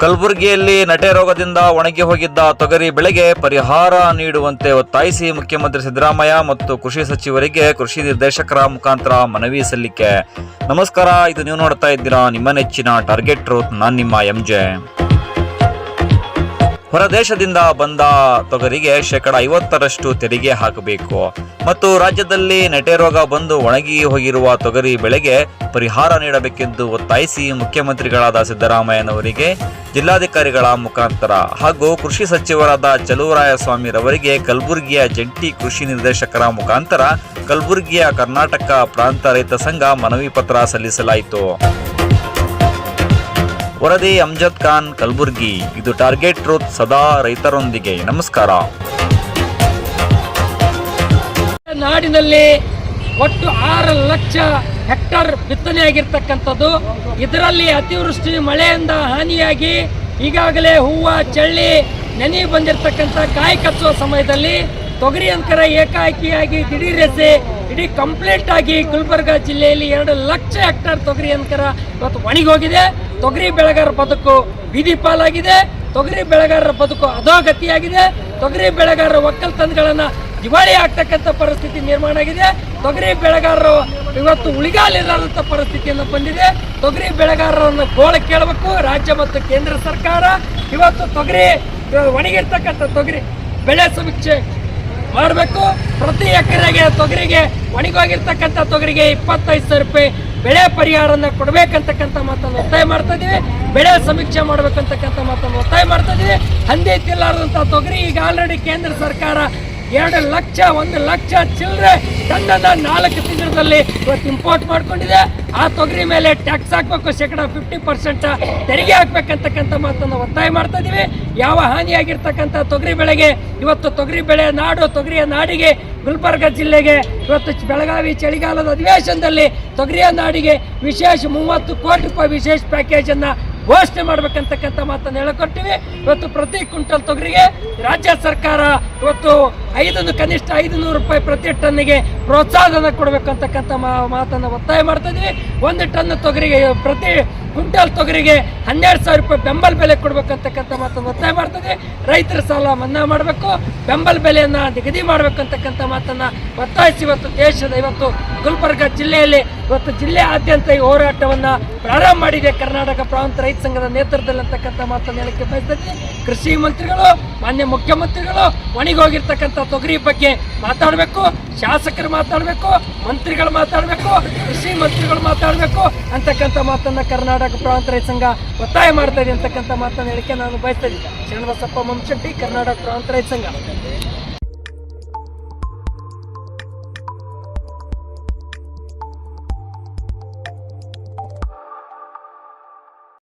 ಕಲಬುರಗಿಯಲ್ಲಿ ನಟೆ ರೋಗದಿಂದ ಒಣಗಿ ಹೋಗಿದ್ದ ತೊಗರಿ ಬೆಳೆಗೆ ಪರಿಹಾರ ನೀಡುವಂತೆ ಒತ್ತಾಯಿಸಿ ಮುಖ್ಯಮಂತ್ರಿ ಸಿದ್ದರಾಮಯ್ಯ ಮತ್ತು ಕೃಷಿ ಸಚಿವರಿಗೆ ಕೃಷಿ ನಿರ್ದೇಶಕರ ಮುಖಾಂತರ ಮನವಿ ಸಲ್ಲಿಕೆ. ನಮಸ್ಕಾರ, ಇದು ನೀವು ನೋಡ್ತಾ ಇದ್ದೀರಾ ನಿಮ್ಮ ನೆಚ್ಚಿನ ಟಾರ್ಗೆಟ್ ರೂತ್ ನಾನು ನಿಮ್ಮ ಎಂಜೆ ಹೊರದೇಶದಿಂದ ಬಂದ ತೊಗರಿಗೆ ಶೇಕಡ ಐವತ್ತರಷ್ಟು ತೆರಿಗೆ ಹಾಕಬೇಕು. ಮತ್ತು ರಾಜ್ಯದಲ್ಲಿ ನೆಟೆ ರೋಗ ಬಂದು ಒಣಗಿ ಹೋಗಿರುವ ತೊಗರಿ ಬೆಳೆಗೆ ಪರಿಹಾರ ನೀಡಬೇಕೆಂದು ಒತ್ತಾಯಿಸಿ ಮುಖ್ಯಮಂತ್ರಿಗಳಾದ ಸಿದ್ದರಾಮಯ್ಯನವರಿಗೆ, ಜಿಲ್ಲಾಧಿಕಾರಿಗಳ ಮುಖಾಂತರ ಹಾಗೂ ಕೃಷಿ ಸಚಿವರಾದ ಚಲುವರಾಯಸ್ವಾಮಿರವರಿಗೆ ಕಲಬುರಗಿಯ ಜಂಟಿ ಕೃಷಿ ನಿರ್ದೇಶಕರ ಮುಖಾಂತರ ಕಲಬುರಗಿಯ ಕರ್ನಾಟಕ ಪ್ರಾಂತ ರೈತ ಸಂಘ ಮನವಿ ಪತ್ರ ಸಲ್ಲಿಸಲಾಯಿತು. ವರದಿ ಅಮ್ಜದ್ ಖಾನ್ ಕಲಬುರ್ಗಿ. ಇದು ಟಾರ್ಗೆಟ್ ಟ್ರೂತ್ ಸದಾ ರೈತರೊಂದಿಗೆ. ನಮಸ್ಕಾರ. ನಾಡಿನಲ್ಲಿ ಒಟ್ಟು ಆರು ಲಕ್ಷ ಹೆಕ್ಟರ್ ಬಿತ್ತನೆಯಾಗಿರ್ತಕ್ಕಂಥದ್ದು ಇದರಲ್ಲಿ ಅತಿವೃಷ್ಟಿ, ಮಳೆಯಿಂದ ಹಾನಿಯಾಗಿ ಈಗಾಗಲೇ ಹೂವು, ಚಳ್ಳಿ, ನೆನೆ ಬಂದಿರತಕ್ಕಂಥ ಕಾಯಿ ಕಚ್ಚುವ ಸಮಯದಲ್ಲಿ ತೊಗರಿ ಅಂಕರ ಏಕಾಏಕಿಯಾಗಿ ದಿಢೀರೆಸೆ ಇಡೀ ಕಂಪ್ಲೀಟ್ ಆಗಿ ಗುಲ್ಬರ್ಗ ಜಿಲ್ಲೆಯಲ್ಲಿ ಎರಡು ಲಕ್ಷ ಹೆಕ್ಟರ್ ತೊಗರಿ ಅಂತರ ಇವತ್ತು ಒಣಗೋಗಿದೆ ತೊಗರಿ ಬೆಳೆಗಾರರ ಬದುಕು ಬೀದಿ ಪಾಲಾಗಿದೆ. ತೊಗರಿ ಬೆಳೆಗಾರರ ಬದುಕು ಅಧೋಗತಿಯಾಗಿದೆ. ತೊಗರಿ ಬೆಳೆಗಾರರ ಒಕ್ಕಲ್ತನಗಳನ್ನ ದಿವಾಳಿ ಆಗ್ತಕ್ಕಂಥ ಪರಿಸ್ಥಿತಿ ನಿರ್ಮಾಣ ಆಗಿದೆ. ತೊಗರಿ ಬೆಳೆಗಾರರು ಇವತ್ತು ಉಳಿಗಾಲಿಲ್ಲದಂಥ ಪರಿಸ್ಥಿತಿಯನ್ನು ಬಂದಿದೆ. ತೊಗರಿ ಬೆಳೆಗಾರರನ್ನು ಗೋಳ ಕೇಳಬೇಕು. ರಾಜ್ಯ ಮತ್ತು ಕೇಂದ್ರ ಸರ್ಕಾರ. ಇವತ್ತು ತೊಗರಿ ಒಣಗಿರ್ತಕ್ಕಂಥ ತೊಗರಿ ಬೆಳೆ ಸಮೀಕ್ಷೆ ಮಾಡಬೇಕು. ಪ್ರತಿ ಎಕರೆಗೆ ತೊಗರಿಗೆ, ಒಣಗೋಗಿರ್ತಕ್ಕಂಥ ತೊಗರಿಗೆ ಇಪ್ಪತ್ತೈದು ಸಾವಿರ ರೂಪಾಯಿ ಬೆಳೆ ಪರಿಹಾರನ ಕೊಡ್ಬೇಕಂತಕ್ಕಂಥ ಮಾತನ್ನು ಒತ್ತಾಯ ಮಾಡ್ತಾ ಇದೀವಿ. ಬೆಳೆ ಸಮೀಕ್ಷೆ ಮಾಡ್ಬೇಕಂತಕ್ಕಂಥ ಮಾತನ್ನು ಒತ್ತಾಯ ಮಾಡ್ತಾ ಇದೀವಿ. ಹಂದಿ ತಿಲ್ಲಾರದಂಥ ತೊಗರಿ ಈಗ ಆಲ್ರೆಡಿ ಕೇಂದ್ರ ಸರ್ಕಾರ ಎರಡು ಲಕ್ಷ, ಒಂದು ಲಕ್ಷ ಚಿಲ್ಲರೆ ಟನ್ನನ್ನ ನಾಲ್ಕು ತಿಂಗಳಲ್ಲಿ ಇವತ್ತು ಇಂಪೋರ್ಟ್ ಮಾಡ್ಕೊಂಡಿದೆ. ಆ ತೊಗರಿ ಮೇಲೆ ಟ್ಯಾಕ್ಸ್ ಹಾಕಬೇಕು, ಶೇಕಡ ಫಿಫ್ಟಿ ಪರ್ಸೆಂಟ್ ತೆರಿಗೆ ಹಾಕ್ಬೇಕಂತಕ್ಕಂಥ ಮಾತನ್ನು ಒತ್ತಾಯ ಮಾಡ್ತಾ ಇದ್ದೀವಿ ಯಾವ ಹಾನಿಯಾಗಿರ್ತಕ್ಕಂಥ ತೊಗರಿ ಬೆಳೆಗೆ, ಇವತ್ತು ತೊಗರಿ ಬೆಳೆ ನಾಡು, ತೊಗರಿಯ ನಾಡಿಗೆ, ಗುಲ್ಬರ್ಗ ಜಿಲ್ಲೆಗೆ ಇವತ್ತು ಬೆಳಗಾವಿ ಚಳಿಗಾಲದ ಅಧಿವೇಶನದಲ್ಲಿ ತೊಗರಿಯ ನಾಡಿಗೆ ವಿಶೇಷ ಮೂವತ್ತು ಕೋಟಿ ರೂಪಾಯಿ ವಿಶೇಷ ಪ್ಯಾಕೇಜ್ ಅನ್ನ ಘೋಷಣೆ ಮಾಡ್ಬೇಕಂತಕ್ಕಂಥ ಮಾತನ್ನು ಹೇಳಿಕೊಟ್ಟಿವಿ. ಇವತ್ತು ಪ್ರತಿ ಕ್ವಿಂಟಲ್ ತೊಗರಿಗೆ ರಾಜ್ಯ ಸರ್ಕಾರ ಇವತ್ತು ಐದು ಕನಿಷ್ಠ ಐದು ನೂರು ರೂಪಾಯಿ ಪ್ರತಿ ಟನ್ನಿಗೆ ಪ್ರೋತ್ಸಾಹನ ಕೊಡಬೇಕಂತಕ್ಕಂಥ ಮಾತನ್ನು ಒತ್ತಾಯ ಮಾಡ್ತಾ ಇದ್ದೀವಿ. ಒಂದು ಟನ್ ತೊಗರಿಗೆ, ಪ್ರತಿ ಕ್ವಿಂಟಲ್ ತೊಗರಿಗೆ ಹನ್ನೆರಡು ಸಾವಿರ ರೂಪಾಯಿ ಬೆಂಬಲ ಬೆಲೆ ಕೊಡ್ಬೇಕಂತಕ್ಕಂಥ ಮಾತನ್ನು ಒತ್ತಾಯ ಮಾಡ್ತಾ ಇದೀವಿ ರೈತರ ಸಾಲ ಮನ್ನಾ ಮಾಡಬೇಕು, ಬೆಂಬಲ ಬೆಲೆಯನ್ನು ನಿಗದಿ ಮಾಡಬೇಕಂತಕ್ಕಂಥ ಮಾತನ್ನು ಒತ್ತಾಯಿಸಿ ಇವತ್ತು ದೇಶದ ಇವತ್ತು ಗುಲ್ಬರ್ಗ ಜಿಲ್ಲೆಯಲ್ಲಿ ಇವತ್ತು ಜಿಲ್ಲೆಯಾದ್ಯಂತ ಈ ಹೋರಾಟವನ್ನು ಪ್ರಾರಂಭ ಮಾಡಿದೆ ಕರ್ನಾಟಕ ಪ್ರಾಂತ ರೈತ ಸಂಘದ ನೇತೃತ್ವದಲ್ಲಿ ಅಂತಕ್ಕಂಥ ಮಾತನ್ನು ಹೇಳಕ್ಕೆ ಬಯಸ್ತೀನಿ. ಕೃಷಿ ಮಂತ್ರಿಗಳು, ಮಾನ್ಯ ಮುಖ್ಯಮಂತ್ರಿಗಳು ಒಣಗೋಗಿರ್ತಕ್ಕಂಥ ತೊಗರಿ ಬಗ್ಗೆ ಮಾತಾಡಬೇಕು. ಶಾಸಕರು ಮಾತಾಡಬೇಕು, ಮಂತ್ರಿಗಳು ಮಾತಾಡಬೇಕು, ಕೃಷಿ ಮಂತ್ರಿಗಳು ಮಾತಾಡಬೇಕು ಅಂತಕ್ಕಂಥ ಮಾತನ್ನು ಕರ್ನಾಟಕ ಪ್ರಾಂತ ರೈತ ಸಂಘ ಒತ್ತಾಯ ಮಾಡ್ತಾ ಇದೆ ಅಂತಕ್ಕಂಥ ಮಾತನ್ನು ಹೇಳಿಕೆ ನಾನು ಬಯಸ್ತಾ ಇದ್ದೀನಿ. ಶರಣಬಸಪ್ಪ ಮಂಶೆಟ್ಟಿ ಕರ್ನಾಟಕ ಪ್ರಾಂತ ರೈತ ಸಂಘ.